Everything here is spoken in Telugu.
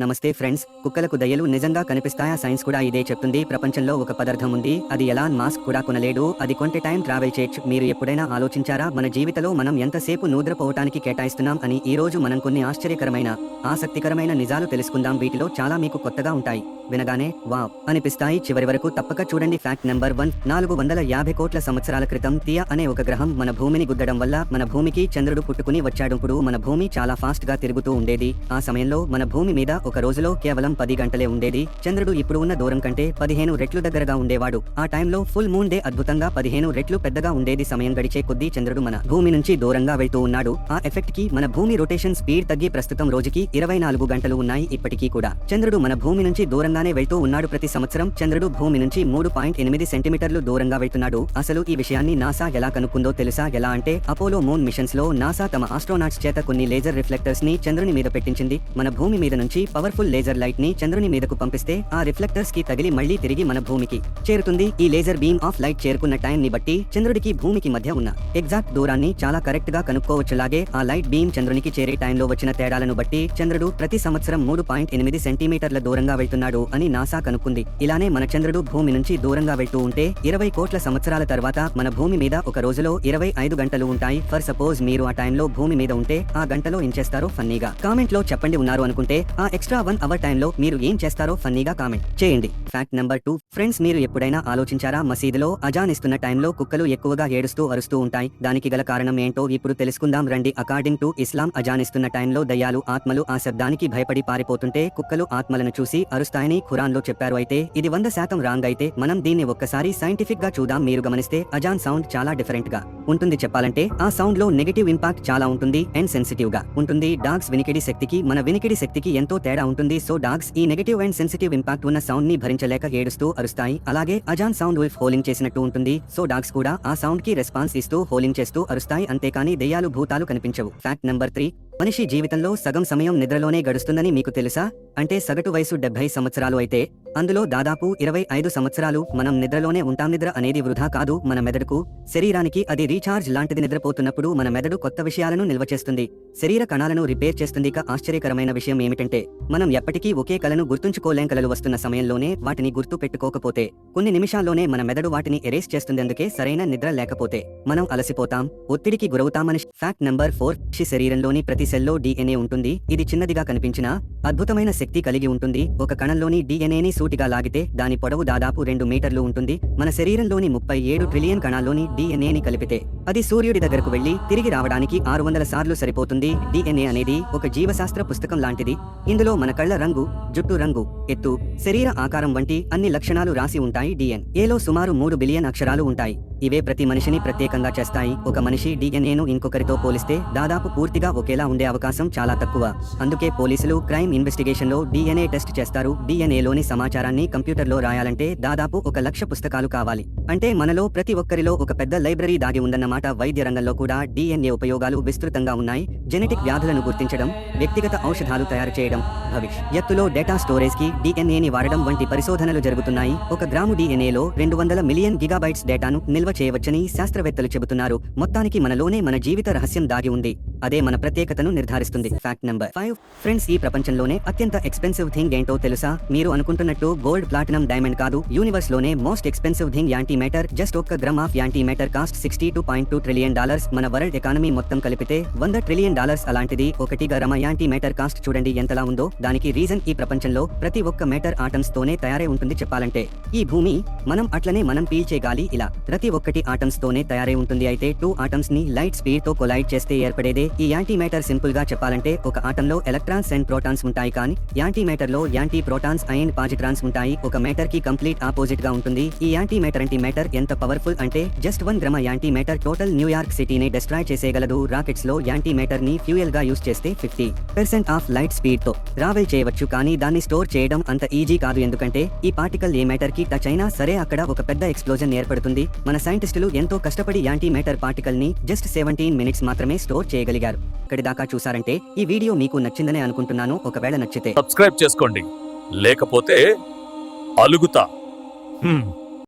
నమస్తే ఫ్రెండ్స్ కుక్కలకు దయ్యలు నిజంగా కనిపిస్తాయా? సైన్స్ కూడా ఇదే చెప్తుంది. ప్రపంచంలో ఒక పదార్థం ఉంది. అది ఎలాన్ మాస్క్ కూడా కొనలేడు. అది కొంటే టైం ట్రావెల్ చేయొచ్చు. మీరు ఎప్పుడైనా ఆలోచించారా? మన జీవితంలో మనం ఎంతసేపు నూద్రపోవటానికి కేటాయిస్తున్నాం అని ఈ రోజు మనం కొన్ని ఆశ్చర్యకరమైన ఆసక్తికరమైన నిజాలు తెలుసుకుందాం. వీటిలో చాలా మీకు కొత్తగా ఉంటాయి. వినగానే వావ్! అనిపిస్తాయి. చివరి వరకు తప్పక చూడండి. ఫ్యాక్ట్ నెంబర్ వన్ నాలుగు వందల యాభై కోట్ల సంవత్సరాల క్రితం తియా అనే ఒక గ్రహం మన భూమిని గుద్దడం వల్ల మన భూమికి చంద్రుడు పుట్టుకుని వచ్చాడు. మన భూమి చాలా ఫాస్ట్గా తిరుగుతూ ఉండేది. ఆ సమయంలో మన భూమి మీద ఒక రోజులో కేవలం పది గంటలే ఉండేది. చంద్రుడు ఇప్పుడు ఉన్న దూరం కంటే పదిహేను రెట్లు దగ్గరగా ఉండేవాడు. ఆ టైంలో ఫుల్ మూన్ డే అద్భుతంగా పదిహేను రెట్లు పెద్దగా ఉండేది. సమయం గడిచే కొద్దీ చంద్రుడు మన భూమి నుంచి దూరంగా వెళ్తూ ఉన్నాడు. ఆ ఎఫెక్ట్కి మన భూమి రొటేషన్ స్పీడ్ తగ్గి ప్రస్తుతం రోజుకి ఇరవై నాలుగు గంటలు ఉన్నాయి ఇప్పటికీ కూడా. చంద్రుడు మన భూమి నుంచి దూరంగానే వెళ్తూ ఉన్నాడు. ప్రతి సంవత్సరం చంద్రుడు భూమి నుంచి మూడు పాయింట్ ఎనిమిది సెంటీమీటర్లు దూరంగా వెళ్తున్నాడు. అసలు ఈ విషయాన్ని నాసా ఎలా కనుక్కుందో తెలుసా? ఎలా అంటే అపోలో మూన్ మిషన్స్లో నాసా తమ ఆస్ట్రోనాట్స్ చేత కొన్ని లేజర్ రిఫ్లెక్టర్స్ని చంద్రుని మీద పెట్టించింది. మన భూమి మీద నుంచి పవర్ఫుల్ లేజర్ లైట్ని చంద్రుని మీదకు పంపిస్తే ఆ రిఫ్లెక్టర్స్కి తగిలి మళ్ళీ తిరిగి మన భూమికి చేరుతుంది. ఈ లేజర్ బీమ్ ఆఫ్ లైట్ చేరుకున్న టైం ని బట్టి చంద్రుడికి భూమికి మధ్య ఉన్న ఎగ్జాక్ట్ దూరాన్ని చాలా కరెక్ట్గా కనుక్కోవచ్చులాగే ఆ లైట్ బీమ్ చంద్రునికి చేరే టైంలో వచ్చిన తేడాలను బట్టి చంద్రుడు ప్రతి సంవత్సరం మూడు పాయింట్ ఎనిమిది సెంటీమీటర్ల దూరంగా వెళ్తున్నాడు అని నాసా కనుక్కుంది. ఇలానే మన చంద్రుడు భూమి నుంచి దూరంగా వెళ్తూ ఉంటే ఇరవై కోట్ల సంవత్సరాల తర్వాత మన భూమి మీద ఒక రోజులో ఇరవై ఐదు గంటలు ఉంటాయి. ఫర్ సపోజ్ మీరు ఆ టైంలో భూమి మీద ఉంటే ఆ గంటలో ఏం చేస్తారో ఫన్నీగా కామెంట్లో చెప్పండి ఉన్నారు అనుకుంటే ఆ ఎక్స్ట్రా వన్ అవర్ టైంలో మీరు ఏం చేస్తారో ఫన్నీగా కామెంట్ చేయండి. ఫ్యాక్ట్ నెంబర్ టూ ఫ్రెండ్స్ మీరు ఎప్పుడైనా ఆలోచించారా మసీదులో అజాన్ ఇస్తున్న టైంలో కుక్కలు ఎక్కువగా ఏడుస్తూ అరుస్తూ ఉంటాయి దానికి గల కారణం ఏంటో ఇప్పుడు తెలుసుకుందాం రండి. అకార్డింగ్ టు ఇస్లాం అజాన్ ఇస్తున్న టైంలో దయ్యాలు ఆత్మలు ఆ శబ్దానికి భయపడి పారిపోతుంటే కుక్కలు ఆత్మలను చూసి అరుస్తాయని ఖురాన్లో చెప్పారు. అయితే ఇది వంద శాతం రాంగ్ అయితే మనం దీన్ని ఒక్కసారి సైంటిఫిక్గా చూద్దాం. మీరు గమనిస్తే అజాన్ సౌండ్ చాలా డిఫరెంట్గా ఉంటుంది. చెప్పాలంటే ఆ సౌండ్లో నెగటివ్ ఇంపాక్ట్ చాలా ఉంటుంది అండ్ సెన్సిటివ్గా ఉంటుంది. డాగ్స్ వినికిడి శక్తికి మన వినికిడి శక్తికి ఎంతో తేడా ఉంటుంది. సో డాగ్స్ ఈ నెగిటివ్ అండ్ సెన్సిటివ్ ఇంపాక్ట్ ఉన్న సౌండ్ని భరించలేక ఏడుస్తూ అరుస్తాయి. అలాగే అజాన్ సౌండ్ విఫ్ హోలింగ్ చేసినట్టు ఉంటుంది. సో డాగ్స్ కూడా ఆ సౌండ్కి రెస్పాన్స్ ఇస్తూ హోలింగ్ చేస్తూ అరుస్తాయి. అంతేకాని దెయ్యాలు భూతాలు కనిపించవు. ఫ్యాక్ట్ నెంబర్ త్రీ మనిషి జీవితంలో సగం సమయం నిద్రలోనే గడుస్తుందని మీకు తెలుసా? అంటే సగటు వయసు డెబ్బై సంవత్సరాలు అయితే అందులో దాదాపు ఇరవై ఐదు సంవత్సరాలు మనం నిద్రలోనే ఉంటాం. నిద్ర అనేది వృధా కాదు. మన మెదడుకు శరీరానికి అది రీఛార్జ్ లాంటిది నిద్రపోతున్నప్పుడు మన మెదడు కొత్త విషయాలను నిల్వ చేస్తుంది. శరీర కణాలను రిపేర్ చేస్తుంది. ఇక ఆశ్చర్యకరమైన విషయం ఏమిటంటే మనం ఎప్పటికీ ఒకే కలను గుర్తుంచుకోలేం కలలు వస్తున్న సమయంలోనే వాటిని గుర్తు పెట్టుకోకపోతే కొన్ని నిమిషాల్లోనే మన మెదడు వాటిని ఎరేస్ చేస్తుందందుకే సరైన నిద్ర లేకపోతే మనం అలసిపోతాం. ఒత్తిడికి గురవుతామని ఫ్యాక్ట్ నెంబర్ ఫోర్ మనిషి శరీరంలోని ప్రతి సెల్లో డిఎన్ఏ ఉంటుంది. ఇది చిన్నదిగా కనిపించినా అద్భుతమైన శక్తి కలిగి ఉంటుంది. ఒక కణంలోని డిఎన్ఏని సూటిగా లాగితే దాని పొడవు దాదాపు రెండు మీటర్లు ఉంటుంది. మన శరీరంలోని ముప్పై ఏడు ట్రిలియన్ కణాల్లోని డిఎన్ఏని కలిపితే అది సూర్యుడి దగ్గరకు వెళ్ళి తిరిగి రావడానికి ఆరు వందల సార్లు సరిపోతుంది. డిఎన్ఏ అనేది ఒక జీవశాస్త్ర పుస్తకం లాంటిది. ఇందులో మన కళ్ళ రంగు జుట్టు రంగు ఎత్తు శరీర ఆకారం వంటి అన్ని లక్షణాలు రాసి ఉంటాయి డిఎన్ ఏలో సుమారు మూడు బిలియన్ అక్షరాలు ఉంటాయి. ఇవే ప్రతి మనిషిని ప్రత్యేకంగా చేస్తాయి. ఒక మనిషి డిఎన్ఏను ఇంకొకరితో పోలిస్తే దాదాపు పూర్తిగా ఒకేలా ఉండే అవకాశం చాలా తక్కువ. అందుకే పోలీసులు క్రైమ్ ఇన్వెస్టిగేషన్లో డిఎన్ఏ టెస్ట్ చేస్తారు. డిఎన్ఏలోని సమాచారాన్ని కంప్యూటర్లో రాయాలంటే దాదాపు ఒక లక్ష పుస్తకాలు కావాలి. అంటే మనలో ప్రతి ఒక్కరిలో ఒక పెద్ద లైబ్రరీ దాగి ఉందన్నమాట. వైద్య రంగంలో కూడా డిఎన్ఏ ఉపయోగాలు విస్తృతంగా ఉన్నాయి. జెనెటిక్ వ్యాధులను గుర్తించడం వ్యక్తిగత ఔషధాలు తయారు చేయడం భవిష్యత్తులో డేటా స్టోరేజ్కి డిఎన్ఏని వాడడం వంటి పరిశోధనలు జరుగుతున్నాయి. ఒక గ్రాము డిఎన్ఏలో రెండు వందల మిలియన్ గిగాబైట్స్ డేటాను నిల్వ చేయవచ్చని శాస్త్రవేత్తలు చెబుతున్నారు. మొత్తానికి మనలోనే మన జీవిత రహస్యం దాగి ఉంది. అదే మన ప్రత్యేకతను నిర్ధారిస్తుంది. ఫ్యాక్ట్ నెంబర్ ఫైవ్ ఫ్రెండ్స్ ఈ ప్రపంచంలోనే అత్యంత ఎక్స్పెన్సివ్ థింగ్ ఏంటో తెలుసా? మీరు అనుకుంటున్నట్టు గోల్డ్ ప్లాటినం డైమండ్ కాదు. యూనివర్స్లోనే most expensive thing anti matter just ఒక్క gram of anti matter cost sixty two point two trillion dollars మన వరల్డ్ ఎకానమీ మొత్తం కలిపితే వంద ట్రిలియన్ డాలర్స్ అలాంటిది. ఒకటిగా రమ యాంటీ మ్యాటర్ కాస్ట్ చూడండి ఎంతలా ఉందో. దానికి రీజన్ ఈ ప్రపంచంలో ప్రతి ఒక్క మ్యాటర్ ఆటమ్స్ తోనే తయారై ఉంటుంది చెప్పాలంటే. ఈ భూమి మనం అట్లనే మనం పీల్చే గాలి ఇలా. ప్రతి ఒక్కటి ఆటమ్స్ తోనే తయారై ఉంటుంది. అయితే టూ ఆటమ్స్ని లైట్ స్పీడ్తో కొలైడ్ చేస్తే ఏర్పడేదే ఈ యాంటీ మ్యాటర్ సింపుల్గా చెప్పాలంటే ఒక ఆటంలో ఎలక్ట్రాన్స్ అండ్ ప్రోటాన్స్ ఉంటాయి కానీ యాంటీ మ్యాటర్లో యాంటీ ప్రోటాన్స్ అండ్ పాజిట్రాన్స్ ఉంటాయి. ఒక మ్యాటర్కి కంప్లీట్ ఆపోజిట్గా ఉంటుంది. ఈ యాంటీ మ్యాటర్ యాంటీ మ్యాటర్ ఎంత పవర్ఫుల్ అంటే just one gram anti matter total New York సిటీని డిస్ట్రాయ్ చేసేయగలదు. రాకెట్స్లో యాంటీ మ్యాటర్ని ఫ్యూయల్గా యూస్ చేస్తే ఫిఫ్టీ పర్సెంట్ ఆఫ్ లైట్ స్పీడ్తో ట్రావెల్ చేయవచ్చు కానీ దాన్ని స్టోర్ చేయడం అంత ఈజీ కాదు. ఎందుకంటే ఈ పార్టికల్ ఏ మ్యాటర్కి టచ్ అయినా సరే అక్కడ ఒక పెద్ద ఎక్స్ప్లోజన్ ఏర్పడుతుంది. మన సైంటిస్టులు ఎంతో కష్టపడి యాంటీ మ్యాటర్ పార్టికల్ని జస్ట్ సెవెంటీన్ మినిట్స్ మాత్రమే స్టోర్ చేయగలిగారు. ఇక్కడి దాకా చూసారంటే ఈ వీడియో మీకు నచ్చిందనే అనుకుంటున్నాను. ఒకవేళ నచ్చితే సబ్స్క్రైబ్ చేసుకోండి. లేకపోతే అలుగుతా. హ్మ్.